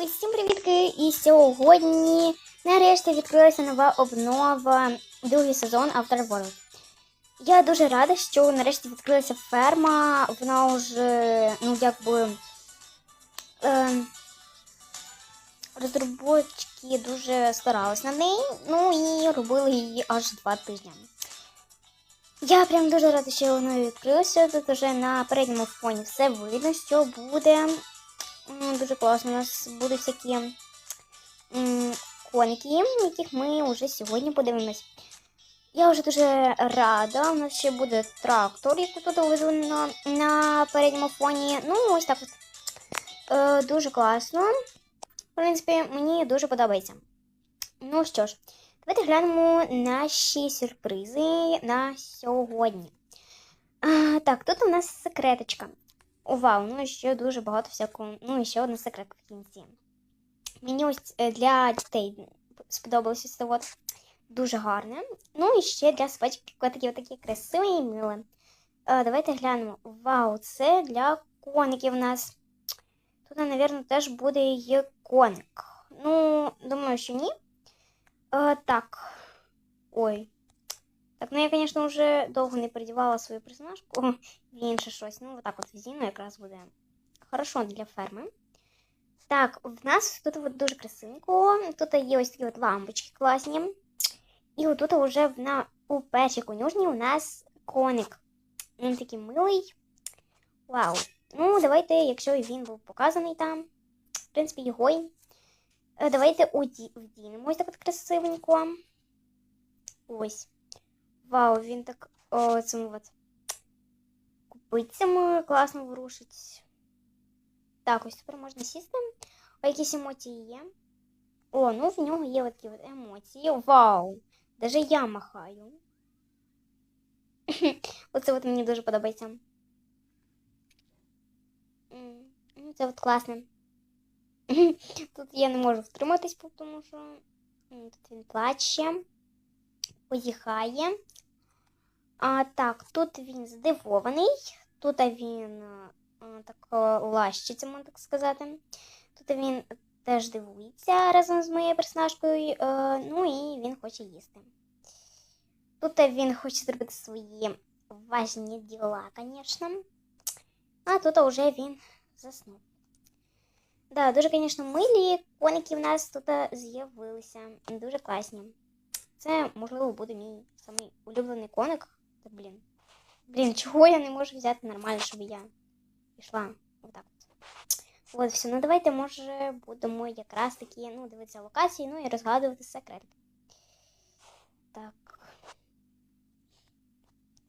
Усім привітки! І сьогодні нарешті відкрилася нова обнова, другий сезон Outer World. Я дуже рада, що нарешті відкрилася ферма. Вона вже, ну якби. Е, розробники дуже старались над нею, ну і робили її аж два тижні. Я прям дуже рада, що воно відкрилося. Тут вже на передньому фоні все видно, що буде. Дуже класно. У нас будуть м, коники, яких ми вже сьогодні подивимось. Я вже дуже рада. У нас ще буде трактор, який тут визвано на передньому фоні. Ну, ось так от. Е, дуже класно. В принципі, мені дуже подобається. Ну що ж, давайте глянемо наші сюрпризи на сьогодні. А, так, тут у нас секреточка. Вау, ну і ще дуже багато всякого. Ну і ще одна секретка в кінці. Мені ось е, для дітей сподобалося це от дуже гарне. Ну і ще для собачки котики такі красиві і милі. Е, давайте глянемо. Вау, це для коників у нас. Тут, мабуть, теж буде і коник. Ну, думаю, що ні. Е, так. Ой. Так, ну я, звісно, вже довго не передівала свою персонажку в інше щось. Ну, отак от Зіну якраз буде хорошо для ферми. Так, в нас тут от дуже красивенько. Тут є ось такі от лампочки класні. І отут вже на, у першій конюжні у нас коник. Він такий милий. Вау. Ну, давайте, якщо він був показаний там, в принципі, його. й- Е, Давайте вдінемо ось так от красивенько. Ось. Вау, він так о, цим от купицями класно ворушить. Так, ось тепер можна сісти. А якісь емоції є? О, ну в нього є такі от емоції. Вау! Даже я махаю. Оце от мені дуже подобається. Ну, Це от класне. Тут я не можу втриматись, тому що тут він плаче, позіхає. А, так, тут він здивований, тут він е, е, так е, лащиться, можна так сказати. Тут він теж дивується разом з моєю персонажкою, е, ну і він хоче їсти. Тут він хоче зробити свої важні діла, звісно. А тут вже він заснув. Да, дуже, звісно, милі коники в нас тут з'явилися. Дуже класні. Це, можливо, буде мій самий улюблений коник. Та, блін. Блін, чого я не можу взяти нормально, щоб я пішла отак от. От, все, ну давайте, може, будемо якраз такі, ну, дивитися локації, ну і розгадувати секретики. Так.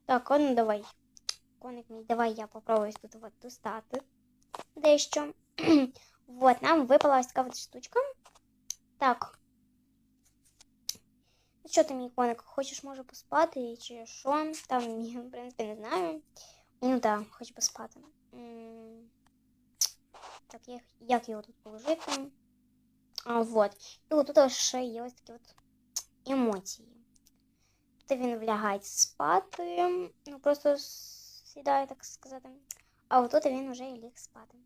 Так, ну давай. Коник мій, давай я попробую тут от достати дещо. вот, нам випала ось така от штучка. Так. Що ти, мій коник, хочеш, може, поспати, чи що? Там, в принципі, не знаю. Ну так, да, хочу поспати. Так, як, як його тут положити? А, вот. І отут ще є ось такі от емоції. Тут він влягається спати, ну просто сідає, так сказати. А отут він вже і ліг спати.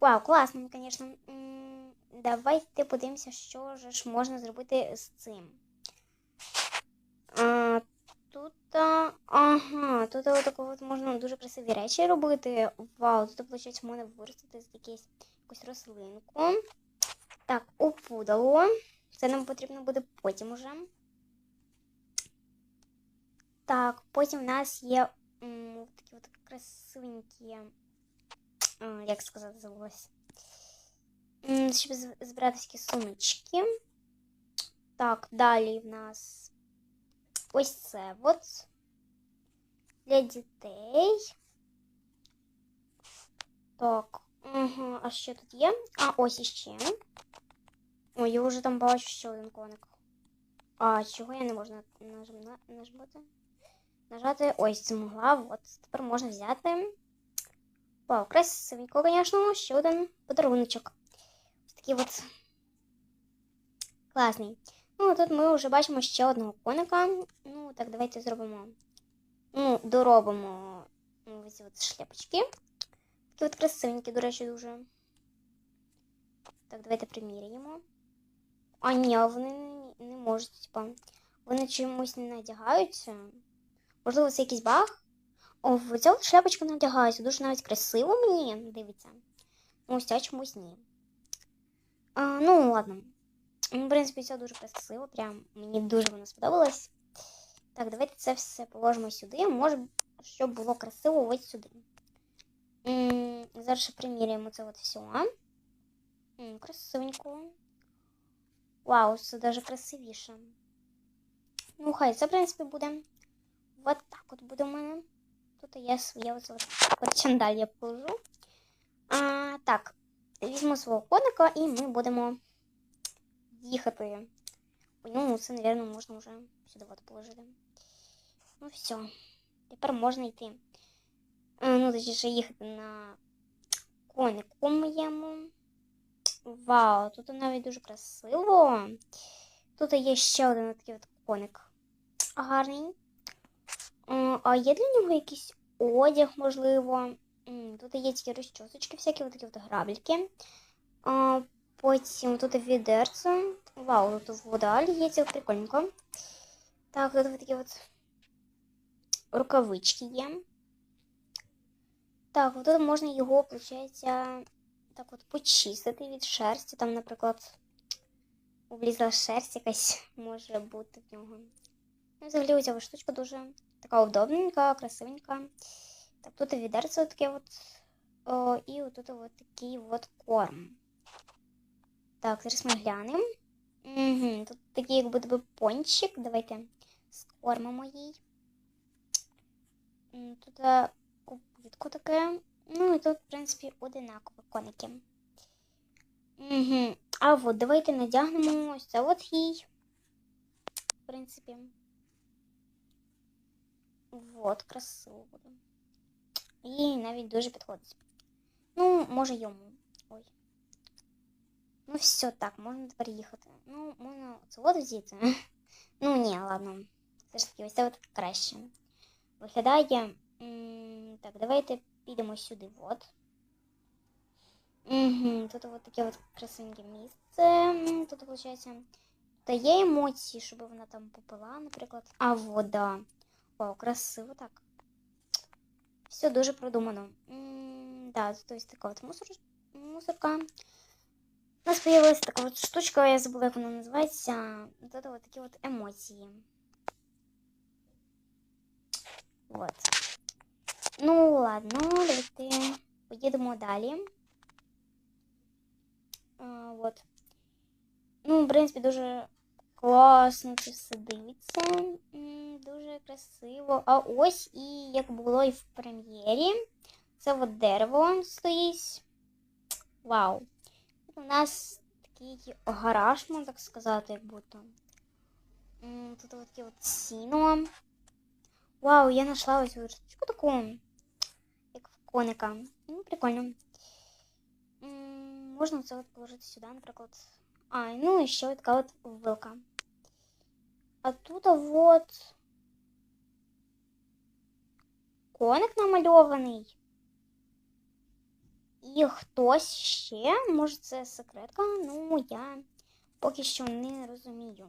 Вау, класно, звісно. Давайте подивимося, що ж можна зробити з цим. А, тут, а, ага, тут отако от можна дуже красиві речі робити. Вау, тут, виходить, можна виростити з якийсь, якусь рослинку. Так, опудало. Це нам потрібно буде потім уже. Так, потім в нас є м, такі от красивенькі, а, як сказати, забулась. Щоб збирати такі сумочки. Так, далі в нас ось це от. Для дітей. Так, угу. а що тут є? А, ось іще. Ой, я вже там бачу ще один коник. А чого я не можу нажимна- нажимати? Нажати ось змогла. От тепер можна взяти. Вау, красивенько, звісно, ще один подаруночок. Ось такий от класний. Ну, тут ми вже бачимо ще одного коника. Ну, так, давайте зробимо. Ну, доробимо ну, ось от шляпочки. Такі от красивенькі, до речі, дуже. Так, давайте приміряємо. А ні, вони не, можуть, типа. Вони чомусь не надягаються. Можливо, це якийсь баг? О, в цю шляпочку надягається. Дуже навіть красиво мені дивиться. Ось ця чомусь ні. А, ну, ладно. Ну, в принципі, це дуже красиво. Прям мені дуже воно сподобалось. Так, давайте це все положимо сюди. Може, щоб було красиво ось сюди. М, Зараз ще приміряємо це от все. М, Красивенько. Вау, це даже красивіше. Ну, хай це, в принципі, буде. Вот так от буде у мене. Тут є своє причандаль я положу. А, так, візьму свого коника і ми будемо їхати. По ньому це, мабуть, можна вже сюди от положити. Ну все. Тепер можна йти. Ну, точніше, їхати на конику моєму. Вау, тут навіть дуже красиво. Тут є ще один такий от коник. Гарний. А є для нього якийсь одяг, можливо. Тут є такі розчосочки, всякі от такі от грабліки. Потім тут відерце. Вау, тут вода ліється, прикольненько. Так, тут такі от рукавички є. Так, тут можна його, виходить, так от почистити від шерсті. Там, наприклад, облізла шерсть якась може бути в нього. Ну, взагалі ця штучка дуже така удобненька, красивенька. Так, тут відерце таке от. О, і отут от такий от корм. Так, зараз ми глянемо. Угу, тут такий як би пончик. Давайте скормимо їй. Тут е, таке. Ну і тут, в принципі, одинакові коники. Угу. А от давайте надягнемо ось це от їй. В принципі. Вот, красиво буде. І навіть дуже підходить. Ну, може йому. Ой. Ну, все так, можна тепер. Ну, можна це от взяти. Ну, ні, ладно. Все ж таки, ось це краще. Виглядає. Так, давайте підемо сюди. От. Угу, тут от таке от красивеньке місце. Тут, виходить, та є емоції, щоб вона там попила, наприклад. А вода. Вау, красиво так. Все дуже продумано. М, Да, то есть така от мусор, мусорка. У нас появилась така от штучка, я забула, як вона називається. Вот это вот такі от емоції. Вот. Ну, ладно, давайте поїдемо далі. А, вот. Ну, в принципі, дуже класно це все дивиться. Дуже красиво. А ось і як було і в прем'єрі. Це от дерево стоїть. Вау. У нас такий гараж, можна так сказати, як будто. Тут от таке от сіно. Вау, я знайшла ось штучку таку, як в коника. Ну, прикольно. Можна це от положити сюди, наприклад. А, ну і ще така от вилка. А тут вот коник намальований. І хтось ще, може це секретка, ну я поки що не розумію.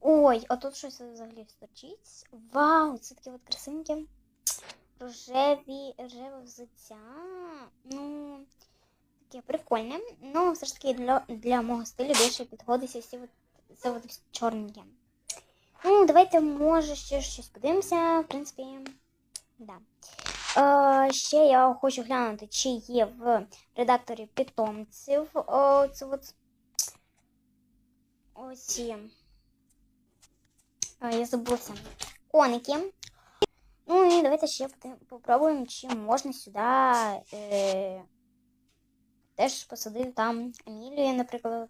Ой, а тут щось взагалі сторчить. Вау, це таке от красивеньке. Рожеві, рожеве взуття. Ну, таке прикольне. Ну, все ж таки для, для мого стилю більше підходить ось ці от, це от чорненьке. Ну, давайте, може, ще щось подивимося. В принципі, да. Е, ще я хочу глянути, чи є в редакторі питомців о, це от оці. Е, я забувся. Коники. Ну і давайте ще поти- попробуємо, чи можна сюди е, теж посадити там Емілію, наприклад.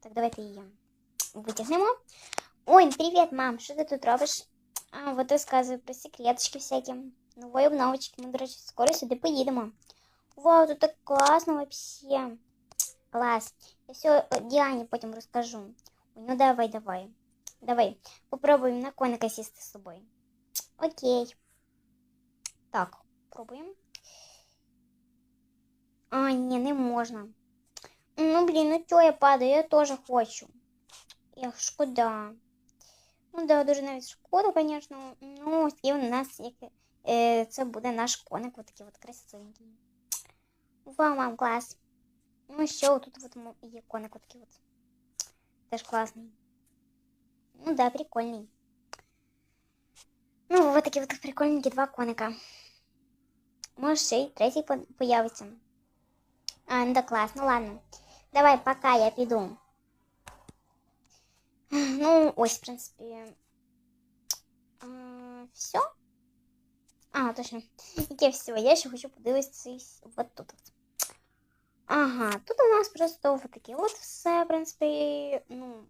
Так, давайте її витягнемо. Ой, привіт, мам, що ти тут робиш? А, вот розказую про секреточки всякі. Нової обновочки. Ми, до речі, скоро сюди поїдемо. Вау, тут так класно вообще. Клас. Я все Діані потім розкажу. Ой, Ну давай, давай. Давай, попробуємо на коника сісти з тобою. Окей. Так, пробуємо. А, ні, не можна. Ну, блін, ну чого я падаю, я теж хочу. Ех, шкода. Ну да, дуже навіть шкода, звісно. Ну, ось і у нас як, е, це буде наш коник, от такий от красивенький. Вау, мам, клас. Ну, ще отут от мо- є коник от такий от. Теж класний. Ну да, прикольний. Ну, вот такі от прикольненькі два коника. Може, ще й третій по- появиться. А, ну да, класно, ладно. Давай, пока, я піду. Ну, ось, в принципі. А, все? А, точно. Яке все, я ще хочу подивитися вот тут. Ага, тут у нас просто таке от все, в принципі, ну.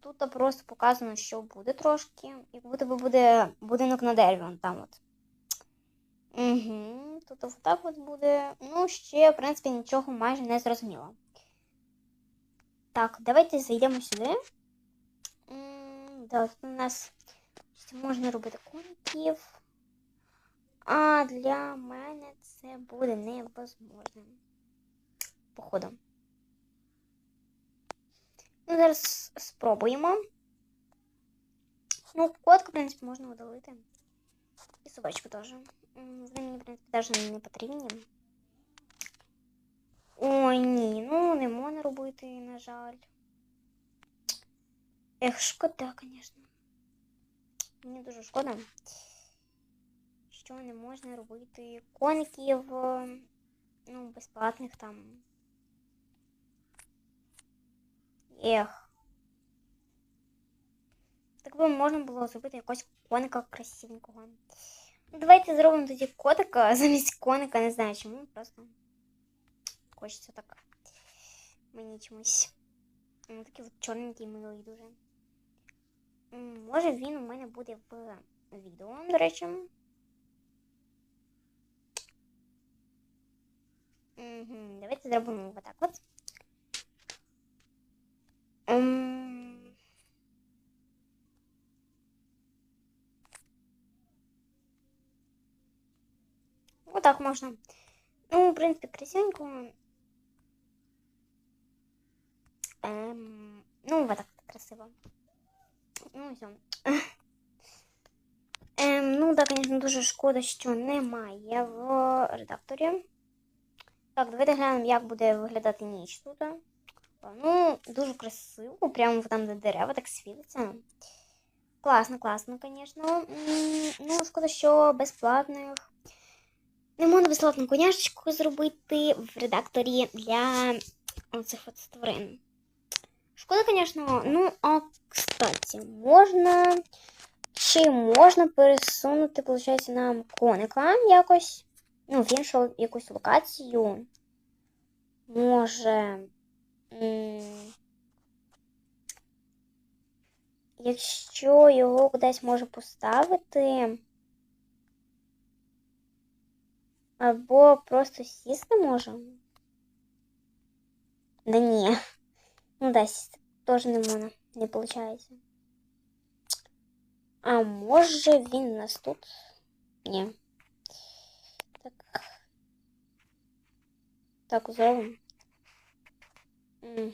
Тут просто показано, що буде трошки. Як будто буде будинок на дереві, вон там от. Угу, тут отак от буде. Ну, ще, в принципі, нічого майже не зрозуміло. Так, давайте зайдемо сюди. Да, тут у нас можна робити коньків. А для мене це буде невозможно. Походу. Ну, зараз спробуємо. Ну, котку, в принципі, можна видалити. І собачку теж. Вони мені, в принципі, навіть не потрібні. Ой, ні, ну не можна робити, на жаль. Ех, шкода, звісно. Мені дуже шкода. Що не можна робити коників, ну, безплатних там. Ех. Так би можна було зробити якогось коника красивенького. Ну, давайте зробимо тоді котика замість коника, не знаю чому, просто хочеться так. Мені чомусь. Ну, такий от чорненький милий дуже. Може він у мене буде в відео, до речі. Угу. Давайте зробимо отак от. М, Отак можна. Ну, в принципі, красивенько. Ем, ну, вот так красиво. Ну, все. Ем, ну, да, звісно, дуже шкода, що немає в редакторі. Так, давайте глянемо, як буде виглядати ніч тут. Ну, дуже красиво, прямо там, де дерева так світиться. Класно, класно, звісно. Ну, шкода, що безплатних. Не можна безплатну коняшечку зробити в редакторі для оцих от тварин. Шкода, звісно, ну, а кстати, можна. Чи можна пересунути, виходить, нам коника якось? Ну, в іншу якусь локацію. Може. Якщо його кудись може поставити. Або просто сісти можемо. Да ні. Ну да, сісти теж не можна, не виходить. А може він у нас тут? Ні. Так. Так, зробимо. М.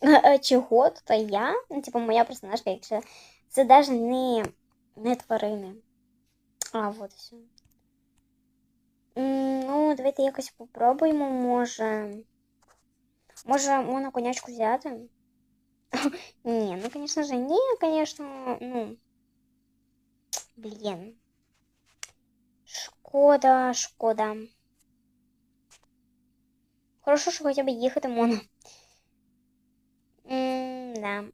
А, а чого тут а я? Ну, типу, моя персонажка, якщо це навіть не, не тварини. А, вот все. Ну, давайте якось попробуємо, може. Може, можна конячку взяти? Ні, ну, конечно же, ні, конечно, ну. Блін. Шкода, шкода. Хорошо, що хоча б їхати можна. М, Да.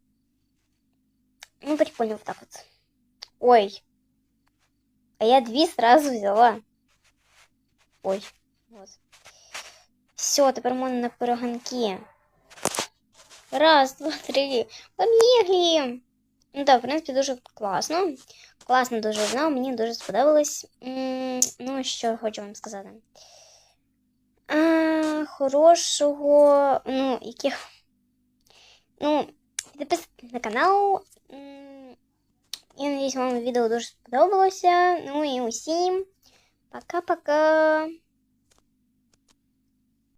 Ну, прикольно вот так вот. Ой. А я дві сразу взяла. Ой, вот. Все, тепер можна на перегонки. Раз, два, три. Побігли. Ну так, в принципі, дуже класно. Класно дуже знав, мені дуже сподобалось. Ну, що хочу вам сказати. А, хорошого, ну, яких. Ну, підписуйтесь на канал. Я надіюсь, вам відео дуже сподобалося. Ну і усім пока-пока.